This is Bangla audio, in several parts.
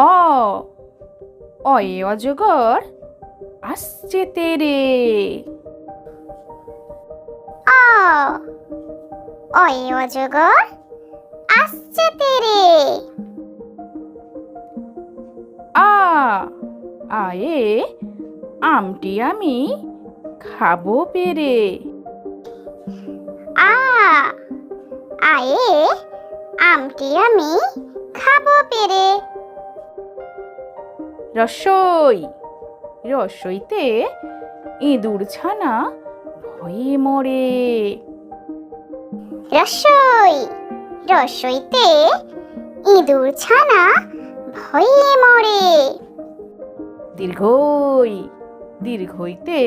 অ অয়ে অজগর আসছে তেরে। অ অয়ে অজগর আসছে তেরে। আ আয়ে আমটি আমি খাব পেরে। আ আয়ে আমটি আমি খাব পেরে। রসই রসইতে ইঁদুর ছানা ভয়ে মরে। রসই রসইতে ইঁদুর ছানা ভয়ে মরে। দীর্ঘই দীর্ঘইতে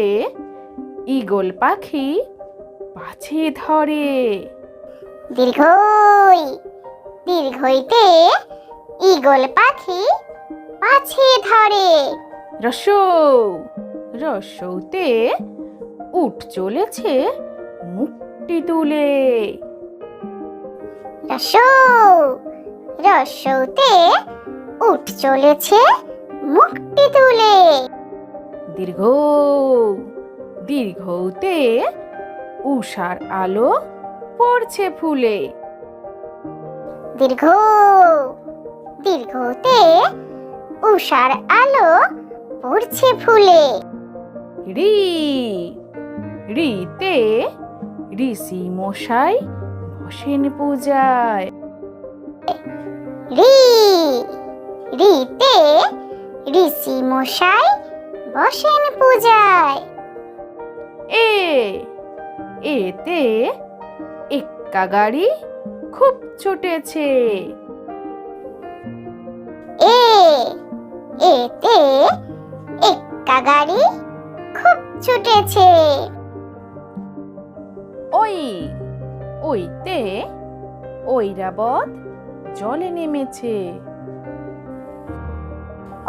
ঈগল পাখি পাছে ধরে। দীর্ঘই দীর্ঘইতে ঈগল পাখি পাছে ধরে। রসৌ রসৌতে উঠ চলেছে মুক্তি তুলে। রসৌ রসৌতে উঠ চলেছে মুক্তি তুলে। দীর্ঘ দীর্ঘতে উষার আলো পড়ছে ফুলে। দীর্ঘ দীর্ঘতে উষার আলো পড়ছে ফুলে। রি রিতে ঋষি মশাই বসেন পূজায়। রি রিতে ঋষি মশাই বসেন পূজায়। এ এতে এক্কা গাড়ি খুব ছুটেছে ছুটেছে ওই ওইতে ঐরাবত জলে নেমেছে।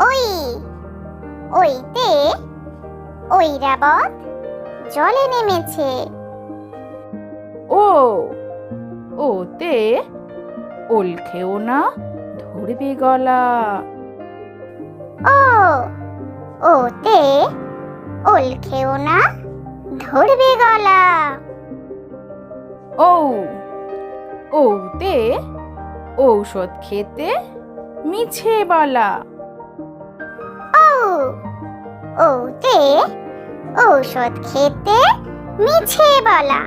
ওই ওইতে ঐরাবত জলে নেমেছে। ও ওতে ওল খেও না ধরবে গলা। ও ওতে ওল খেও না ধরবে গলা। ও ওতে ঔষধ খেতে মিছে বলা। ও ওতে ঔষধ খেতে মিছে বলা।